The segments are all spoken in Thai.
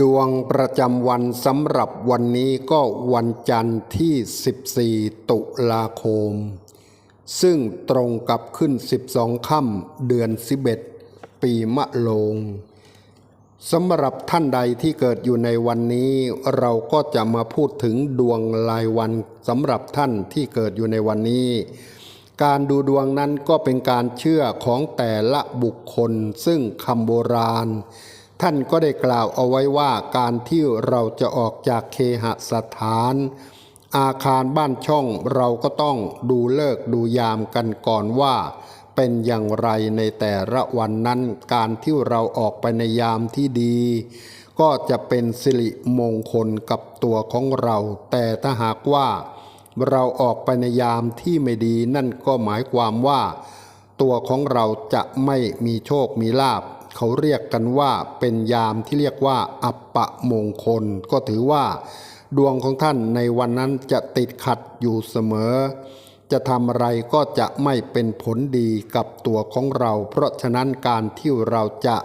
ดวงประจำวันสำหรับวันนี้ก็วันจันทร์ที่ 14 ตุลาคม ซึ่งตรงกับขึ้น 12 ค่ำเดือน 11 ปีมะโรงสำหรับท่านใดที่เกิดอยู่ในวันนี้ เราก็จะมาพูดถึงดวงรายวันสำหรับท่านที่เกิดอยู่ในวันนี้ การดูดวงนั้นก็เป็นการเชื่อของแต่ละบุคคล ซึ่งคำโบราณ ท่านก็ได้กล่าวเอาไว้ว่าการที่เราจะออกจากเคหสถาน อาคารบ้านช่องเราก็ต้องดูเลิกดูยามกันก่อนว่า เป็นอย่างไรในแต่ละวันนั้นการที่เราออกไปในยามที่ดี ก็จะเป็นสิริมงคลกับตัวของเรา แต่ถ้าหากว่า เราออกไปในยามที่ไม่ดีนั่นก็หมายความว่า ตัวของเราจะไม่มีโชคมีลาบ เขาเรียกกันว่าเป็นยามที่เรียกว่า อัปปะมงคล ก็ถือว่า ดวงของท่านในวันนั้นจะติดขัดอยู่เสมอ จะทำอะไรก็จะไม่เป็นผลดีกับตัวของเรา เพราะฉะนั้นการที่เราจะ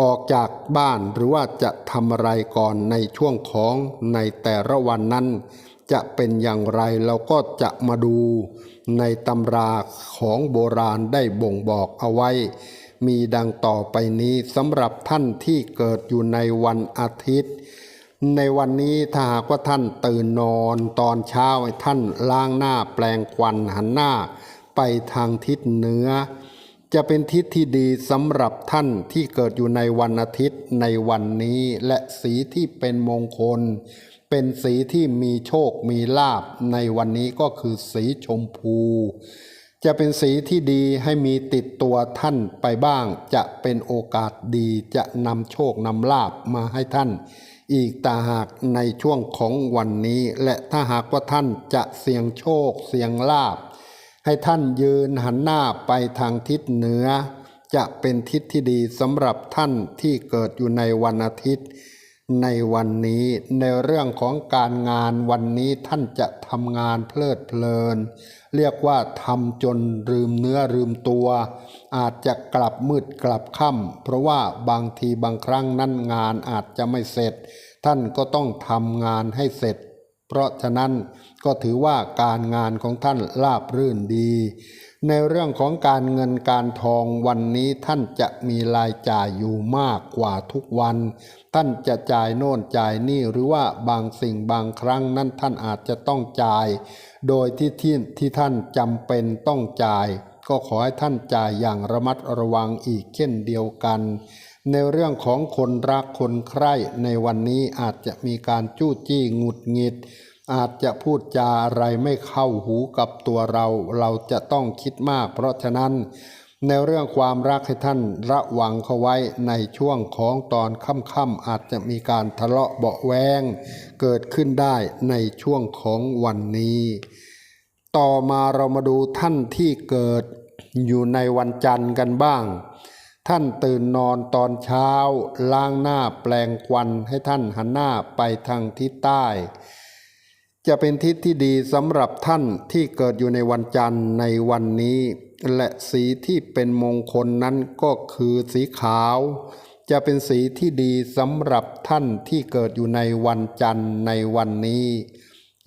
ออกจากบ้านหรือว่าจะทำอะไรก่อนในช่วงของในแต่ละวันนั้น จะเป็นอย่างไรเราก็จะมาดูในตำราของโบราณได้บ่งบอกเอาไว้ มีดังต่อไปนี้สำหรับท่านที่เกิดอยู่ในวันอาทิตย์ ในวันนี้ถ้าหากว่าท่านตื่นนอนตอนเช้าให้ท่านล้างหน้าแปลงควันหันหน้า ไปทางทิศเหนือ จะเป็นทิศที่ดีสำหรับท่านที่เกิดอยู่ในวันอาทิตย์ในวันนี้และสีที่เป็นมงคล เป็นสีที่มีโชคมีลาบในวันนี้ก็คือสีชมพู จะเป็นสีที่ดีให้มีติดตัวท่านไปบ้าง จะเป็นโอกาสดีจะนำโชคนำลาบมาให้ท่าน อีกตาหากในช่วงของวันนี้ และถ้าหากว่าท่านจะเสี่ยงโชคเสี่ยงลาบ ให้ท่านยืนหันหน้าไปทางทิศเหนือ จะเป็นทิศที่ดีสำหรับท่านที่เกิดอยู่ในวันอาทิตย์ ในวันนี้ในเรื่องของการงานวันนี้ท่านจะทำงานเพลิดเพลิน เรียกว่าทำจนลืมเนื้อลืมตัว อาจจะกลับมืดกลับค่ำเพราะว่าบางทีบางครั้งนั้นงานอาจจะไม่เสร็จ ท่านก็ต้องทำงานให้เสร็จ เพราะฉะนั้นก็ถือว่าการงานของท่านราบรื่นดี ในเรื่องของการเงินการทองวันนี้ท่านจะมีรายจ่ายอยู่มากกว่าทุกวัน ท่านจะจ่ายโน่นจ่ายนี่หรือว่าบางสิ่งบางครั้งนั้นท่านอาจจะต้องจ่าย โดยที่ที่ที่ท่านจำเป็นต้องจ่าย ก็ขอให้ท่านจ่ายอย่างระมัดระวังอีกเช่นเดียวกัน ในเรื่องของคนรักคนใคร่ในวันนี้อาจจะมีการจู้จี้หงุดหงิด อาจจะพูดจาอะไรไม่เข้าหูกับตัวเรา เราจะต้องคิดมาก เพราะฉะนั้น ในเรื่องความรักให้ท่านระวังเข้าไว้ในช่วงของตอนค่ำๆอาจจะมีการทะเลาะเบาแวงเกิดขึ้นได้ในช่วงของวันนี้ ต่อมาเรามาดูท่านที่เกิดอยู่ในวันจันทร์กันบ้าง ท่านตื่นนอนตอนเช้า ล้างหน้าแปลงควันให้ท่านหันหน้าไปทางทิศใต้ จะเป็นทิศที่ดีสำหรับท่านที่เกิดอยู่ในวันจันทร์ในวันนี้ และสีที่เป็นมงคลนั้นก็คือสีขาว จะเป็นสีที่ดีสำหรับท่านที่เกิดอยู่ในวันจันทร์ในวันนี้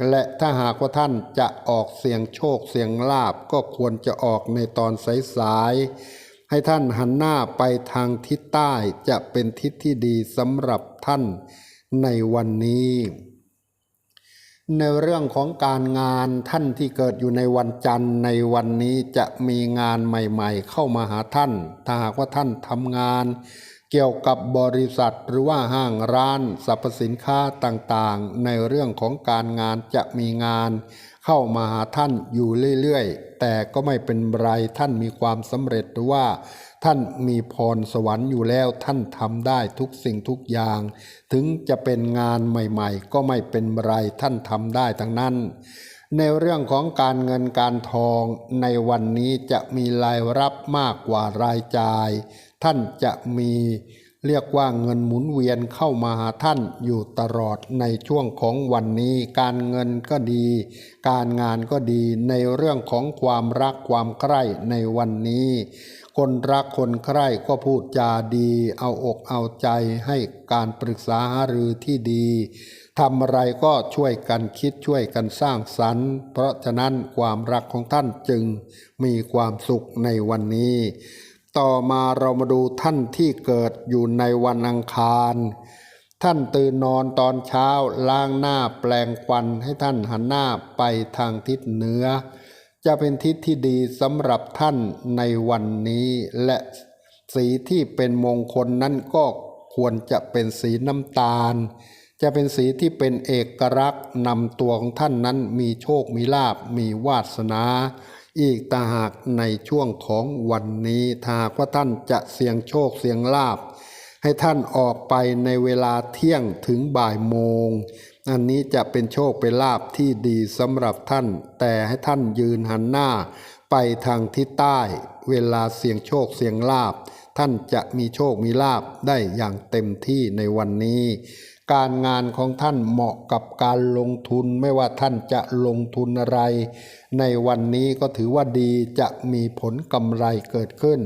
และถ้าหากว่าท่านจะออกเสียงโชคเสียงลาบก็ควรจะออกในตอนสายๆให้ท่านหันหน้าไปทางทิศใต้จะเป็นทิศที่ดีสำหรับท่านในวันนี้ ในเรื่องของการงานท่านที่เกิดอยู่ในวันจันทร์ในวันนี้จะมีงานใหม่ๆ เข้ามาหาท่าน ถ้าหากว่าท่านทำงาน เกี่ยวกับบริษัทหรือว่าห้างร้านสรรพสินค้าต่างๆ ในเรื่องของการงานจะมีงาน เข้ามาหาท่านอยู่เรื่อยๆ แต่ก็ไม่เป็นไรท่านมีความสำเร็จหรือว่า ท่านมีพรสวรรค์อยู่แล้วท่านทำได้ทุกสิ่งทุกอย่าง ถึงจะเป็นงานใหม่ๆ ก็ไม่เป็นไรท่านทำได้ทั้งนั้น ในเรื่องของการเงินการทองในวันนี้จะมีรายรับมากกว่ารายจ่าย ท่านจะมี เรียกว่าเงินหมุนเวียนเข้ามาหาท่านอยู่ตลอดในช่วงของวันนี้ การเงินก็ดี การงานก็ดีในเรื่องของความรักความใคร่ในวันนี้ คนรักคนใคร่ก็พูดจาดี เอาอกเอาใจให้การปรึกษาหารือที่ดีทำอะไรก็ช่วยกันคิดช่วยกันสร้างสรรค์ เพราะฉะนั้นความรักของท่านจึงมีความสุขในวันนี้ ต่อมาเรามาดูท่านที่เกิดอยู่ในวันอังคาร ท่านตื่นนอนตอนเช้าล้างหน้าแปลงควันให้ท่านหันหน้าไปทางทิศเหนือ จะเป็นทิศที่ดีสำหรับท่านในวันนี้และสีที่เป็นมงคลนั้นก็ควรจะเป็นสีน้ำตาล จะเป็นสีที่เป็นเอกลักษณ์นำตัวของท่านนั้นมีโชคมีลาบมีวาสนา อีกตาหากในช่วงของวันนี้ถ้ากว่าท่านจะเสี่ยงโชคเสี่ยงลาบให้ท่านออกไปในเวลาเที่ยงถึงบ่ายโมง อันนี้จะเป็นโชคเป็นลาบที่ดีสำหรับท่าน แต่ให้ท่านยืนหันหน้า ไปทางทิศใต้ เวลาเสี่ยงโชคเสี่ยงลาบ ท่านจะมีโชคมีลาบได้อย่างเต็มที่ในวันนี้ การงานของท่านเหมาะกับการลงทุนไม่ว่าท่านจะลงทุนอะไร ในวันนี้ก็ถือว่าดีจะมีผลกำไรเกิดขึ้น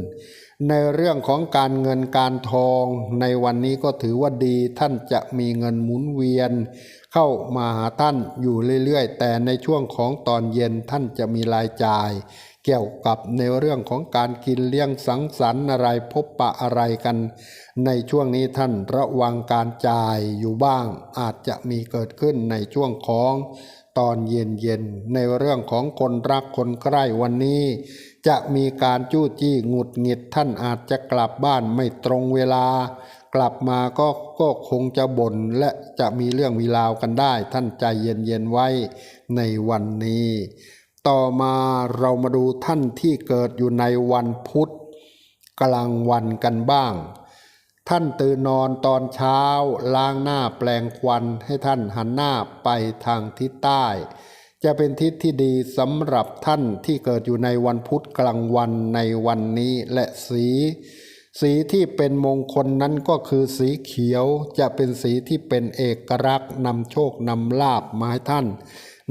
ในเรื่องของการเงินการทองในวันนี้ก็ถือว่าดีท่านจะมีเงินหมุนเวียน เข้ามาหาท่านอยู่เรื่อยๆ แต่ในช่วงของตอนเย็นท่านจะมีรายจ่าย เกี่ยวกับในเรื่องของการกินเลี้ยงสังสรรค์อะไรพบปะอะไรกัน ในช่วงนี้ท่านระวังการจ่ายอยู่บ้าง อาจจะมีเกิดขึ้นในช่วงของตอนเย็นๆในเรื่องของคนรักคนใกล้วันนี้ จะมีการจู้จี้หงุดหงิดท่านอาจจะกลับบ้านไม่ตรงเวลา กลับมาก็ก็คงจะบ่นและจะมีเรื่องมีราวกันได้ ท่านใจเย็นๆไว้ในวันนี้ ต่อมาเรามาดูท่านที่เกิดอยู่ในวันพุธกลางวันกันบ้าง ท่านตื่นนอนตอนเช้า ล้างหน้าแปลงควันให้ท่านหันหน้าไปทางทิศใต้ จะเป็นทิศที่ดีสำหรับท่านที่เกิดอยู่ในวันพุธกลางวันในวันนี้และสี สีที่เป็นมงคลนั้นก็คือสีเขียวจะเป็นสีที่เป็นเอกลักษณ์นำโชคนำลาบมาให้ท่าน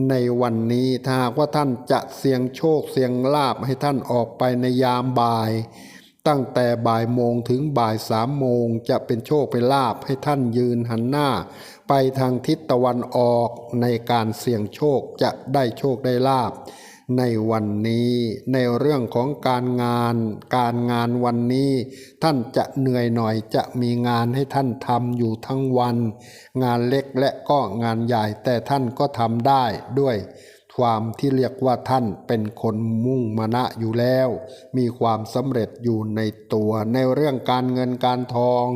ในวันนี้ถ้าว่าท่านจะเสี่ยงโชคเสี่ยงลาบให้ท่านออกไปในยามบ่าย ตั้งแต่บ่ายโมงถึงบ่ายสามโมงจะเป็นโชคเป็นลาบให้ท่านยืนหันหน้า ไปทางทิศตะวันออกในการเสี่ยงโชคจะได้โชคได้ลาบ ในวันนี้ในเรื่องของการงาน การงานวันนี้ ท่านจะเหนื่อยหน่อยจะมีงานให้ท่านทำอยู่ทั้งวัน งานเล็กและก็งานใหญ่แต่ท่านก็ทำได้ด้วยความที่เรียกว่าท่านเป็นคนมุ่งมนะอยู่แล้ว มีความสำเร็จอยู่ในตัวในเรื่องการเงินการทอง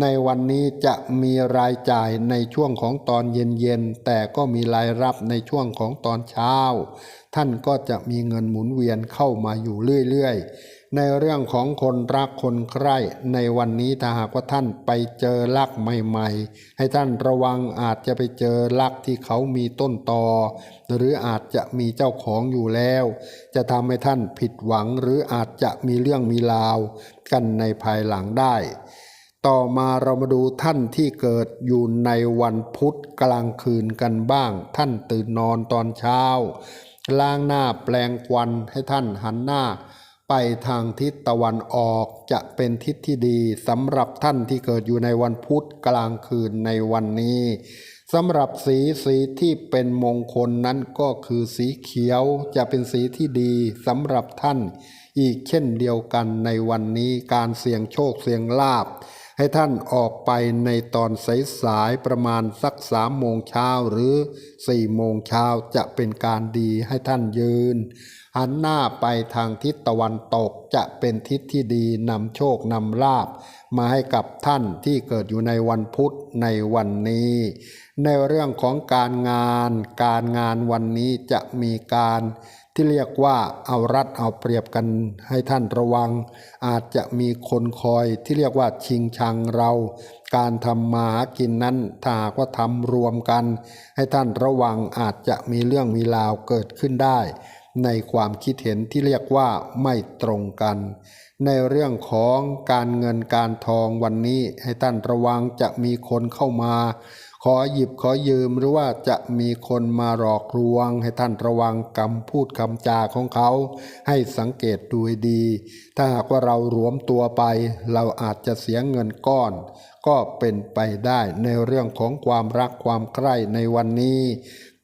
ในวันนี้จะมีรายจ่ายในช่วงของตอนเย็นๆ แต่ก็มีรายรับในช่วงของตอนเช้า ท่านก็จะมีเงินหมุนเวียนเข้ามาอยู่เรื่อยๆ ในเรื่องของคนรักคนใคร่ ในวันนี้ถ้าหากว่าท่านไปเจอลักใหม่ๆ ให้ท่านระวังอาจจะไปเจอลักที่เขามีต้นตอ หรืออาจจะมีเจ้าของอยู่แล้ว จะทำให้ท่านผิดหวังหรืออาจจะมีเรื่องมีราว กันในภายหลังได้ ต่อมาเรามาดูท่านที่เกิดอยู่ในวันพุธกลางคืนกันบ้าง ท่านตื่นนอนตอนเช้า ล้างหน้าแปลงควันให้ท่านหันหน้า ไปทางทิศตะวันออกจะเป็นทิศที่ดีสำหรับท่านที่เกิดอยู่ในวันพุธกลางคืนในวันนี้สำหรับสีสีที่เป็นมงคลนั้นก็คือสีเขียวจะเป็นสีที่ดีสำหรับท่าน อีกเช่นเดียวกันในวันนี้การเสี่ยงโชคเสี่ยงลาบ ให้ท่านออกไปในตอนสายๆประมาณสักสามโมงเช้าหรือสี่โมงเช้าจะเป็นการดีให้ท่านยืน หันหน้าไปทางทิศตะวันตกจะเป็นทิศที่ดีนำโชคนำลาบมาให้กับท่านที่เกิดอยู่ในวันพุธในวันนี้ ในเรื่องของการงาน การงานวันนี้จะมีการที่เรียกว่าเอารัดเอาเปรียบกันให้ท่านระวัง อาจจะมีคนคอยที่เรียกว่าชิงชังเรา การทำมาหากินนั้นถ้าหากว่าทำรวมกัน ให้ท่านระวังอาจจะมีเรื่องมีราวเกิดขึ้นได้ ในความคิดเห็นที่เรียกว่าไม่ตรงกัน ในเรื่องของการเงินการทองวันนี้ให้ท่านระวังจะมีคนเข้ามา ขอหยิบขอยืมหรือว่าจะมีคนมาหลอกลวง ให้ท่านระวังคำพูดคำจาของเขา ให้สังเกตดูให้ดี ถ้าหากว่าเรารวมตัวไป เราอาจจะเสียเงินก้อน ก็เป็นไปได้ในเรื่องของความรักความใคร่ในวันนี้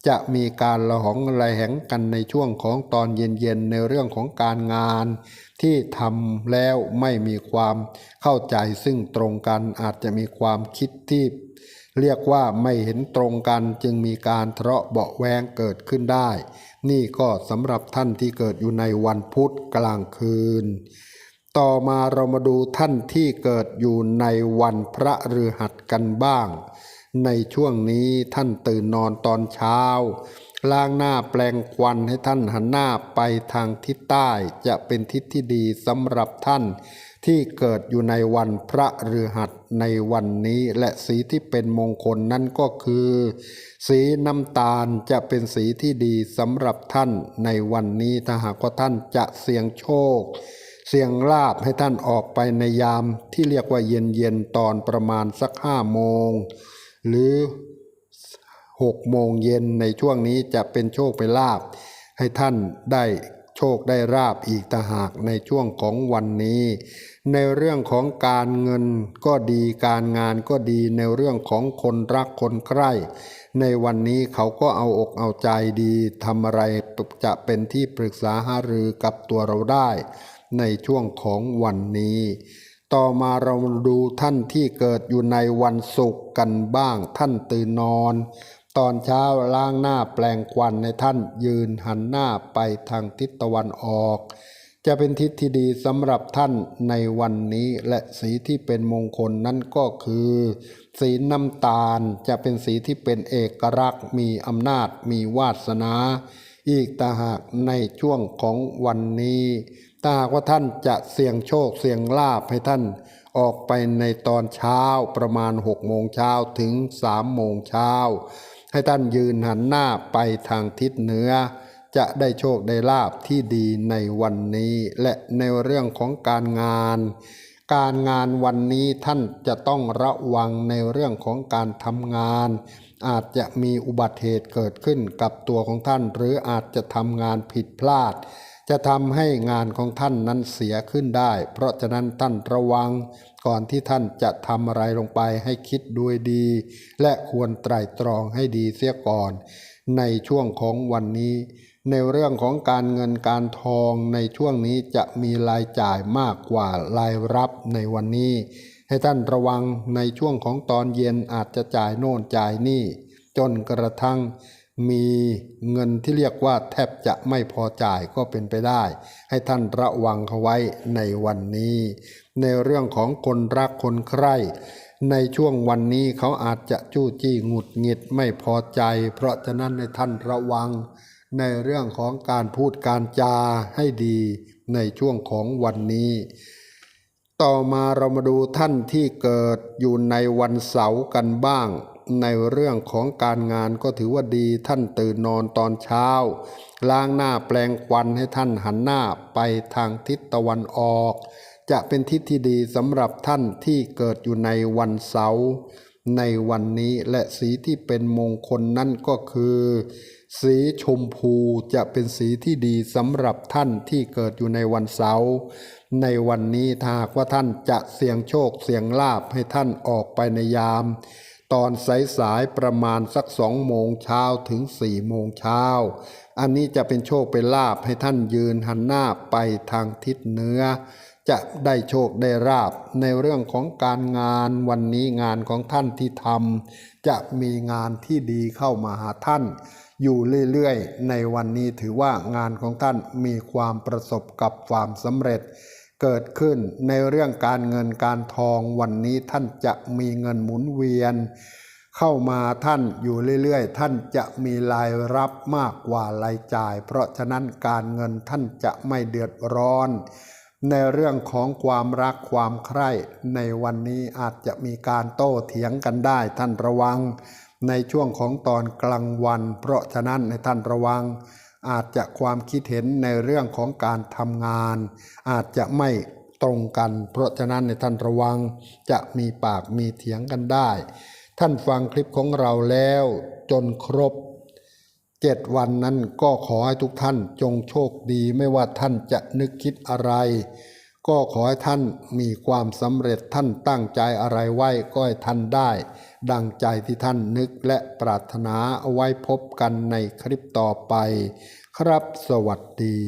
จะมีการละหองระแหงกันในช่วงของตอนเย็นๆในเรื่องของการงาน ที่ทำแล้วไม่มีความเข้าใจซึ่งตรงกันอาจจะมีความคิดที่เรียกว่าไม่เห็นตรงกันจึงมีการทะเลาะเบาะแวงเกิดขึ้นได้ นี่ก็สำหรับท่านที่เกิดอยู่ในวันพุธกลางคืน ต่อมาเรามาดูท่านที่เกิดอยู่ในวันพระฤหัสกันบ้าง ในช่วงนี้ท่านตื่นนอนตอนเช้า ล้างหน้าแปลงควันให้ท่านหันหน้าไปทางทิศใต้จะเป็นทิศที่ดีสำหรับท่านที่เกิดอยู่ในวันพระฤหัสในวันนี้และสีที่เป็นมงคลนั่นก็คือ สีน้ำตาลจะเป็นสีที่ดีสำหรับท่านในวันนี้ถ้าหากว่าท่านจะเสี่ยงโชค เสี่ยงลาบให้ท่านออกไปในยามที่เรียกว่าเย็นเย็นตอนประมาณสักห้าโมง หรือหกโมงเย็นในช่วงนี้จะเป็นโชคเป็นลาบ ให้ท่านได้โชคได้ราบอีกต่างหากในช่วงของวันนี้ ในเรื่องของการเงินก็ดีการงานก็ดีในเรื่องของคนรักคนใคร่ในวันนี้เขาก็เอาอกเอาใจดีทำอะไรจะเป็นที่ปรึกษาหารือกับตัวเราได้ ในช่วงของวันนี้ ต่อมาเราดูท่านที่เกิดอยู่ในวันศุกร์กันบ้าง ท่านตื่นนอน ตอนเช้าล้างหน้าแปลงควันในท่านยืนหันหน้าไปทางทิศตะวันออก จะเป็นทิศที่ดีสำหรับท่านในวันนี้และสีที่เป็นมงคลนั่นก็คือ สีน้ำตาลจะเป็นสีที่เป็นเอกลักษณ์ มีอำนาจมีวาสนา อีกต่าหากในช่วงของวันนี้ ถ้าหากว่าท่านจะเสี่ยงโชคเสี่ยงลาภให้ท่านออกไปในตอนเช้าประมาณ6โมงเช้าถึง3โมงเช้าให้ท่านยืนหันหน้าไปทางทิศเหนือ จะได้โชคได้ลาบที่ดีในวันนี้ และในเรื่องของการงาน การงานวันนี้ท่านจะต้องระวังในเรื่องของการทำงาน อาจจะมีอุบัติเหตุเกิดขึ้นกับตัวของท่าน หรืออาจจะทำงานผิดพลาด จะทำให้งานของท่านนั้นเสียขึ้นได้ เพราะฉะนั้นท่านระวังก่อนที่ท่านจะทำอะไรลงไปให้คิดด้วยดี และควรไตร่ตรองให้ดีเสียก่อน ในช่วงของวันนี้ ในเรื่องของการเงินการทองในช่วงนี้จะมีรายจ่ายมากกว่ารายรับในวันนี้ ให้ท่านระวังในช่วงของตอนเย็นอาจจะจ่ายโน่นจ่ายนี่ จนกระทั่ง มีเงินที่เรียกว่าแทบจะไม่พอจ่ายก็เป็นไปได้ ให้ท่านระวังเขาไว้ในวันนี้ ในเรื่องของคนรักคนใคร่ในช่วงวันนี้เขาอาจจะจู้จี้หงุดหงิดไม่พอใจ เพราะฉะนั้นในท่านระวัง ในเรื่องของการพูดการจาให้ดีในช่วงของวันนี้ ต่อมาเรามาดูท่านที่เกิดอยู่ในวันเสาร์กันบ้าง ในเรื่องของการงานก็ถือว่าดีท่านตื่นนอนตอนเช้า ล้างหน้าแปลงควันให้ท่านหันหน้าไปทางทิศตะวันออก จะเป็นทิศที่ดีสำหรับท่านที่เกิดอยู่ในวันเสาร์ในวันนี้และสีที่เป็นมงคลนั่นก็คือ สีชมพูจะเป็นสีที่ดีสำหรับท่านที่เกิดอยู่ในวันเสาร์ในวันนี้ถ้าหากว่าท่านจะเสี่ยงโชคเสี่ยงลาภให้ท่านออกไปในยาม ตอนสายๆประมาณสักสองโมงเช้าถึงสี่โมงเช้า อันนี้จะเป็นโชคเป็นลาภให้ท่านยืนหันหน้าไปทางทิศเหนือ จะได้โชคได้ราบในเรื่องของการงานวันนี้งานของท่านที่ทำจะมีงานที่ดีเข้ามาหาท่าน อยู่เรื่อยๆ ในวันนี้ถือว่างานของท่านมีความประสบกับความสำเร็จ เกิดขึ้นในเรื่องการเงินการทองวันนี้ท่านจะมีเงินหมุนเวียน เข้ามาท่านอยู่เรื่อยๆ ท่านจะมีรายรับมากกว่ารายจ่าย เพราะฉะนั้นการเงินท่านจะไม่เดือดร้อน ในเรื่องของความรักความใคร่ในวันนี้อาจจะมีการโต้เถียงกันได้ท่านระวัง ในช่วงของตอนกลางวัน เพราะฉะนั้นในท่านระวัง อาจจะความคิดเห็นในเรื่องของการทำงาน อาจจะไม่ตรงกัน เพราะฉะนั้นในท่านระวังจะมีปากมีเถียงกันได้ ท่านฟังคลิปของเราแล้วจนครบเจ็ดวันนั้นก็ขอให้ทุกท่านจงโชคดีไม่ว่าท่านจะนึกคิดอะไร ก็ขอให้ท่านมีความสำเร็จท่านตั้งใจอะไรไว้ก็ให้ท่านได้ ดังใจที่ท่านนึกและปรารถนาเอาไว้พบกันในคลิปต่อไป ครับสวัสดี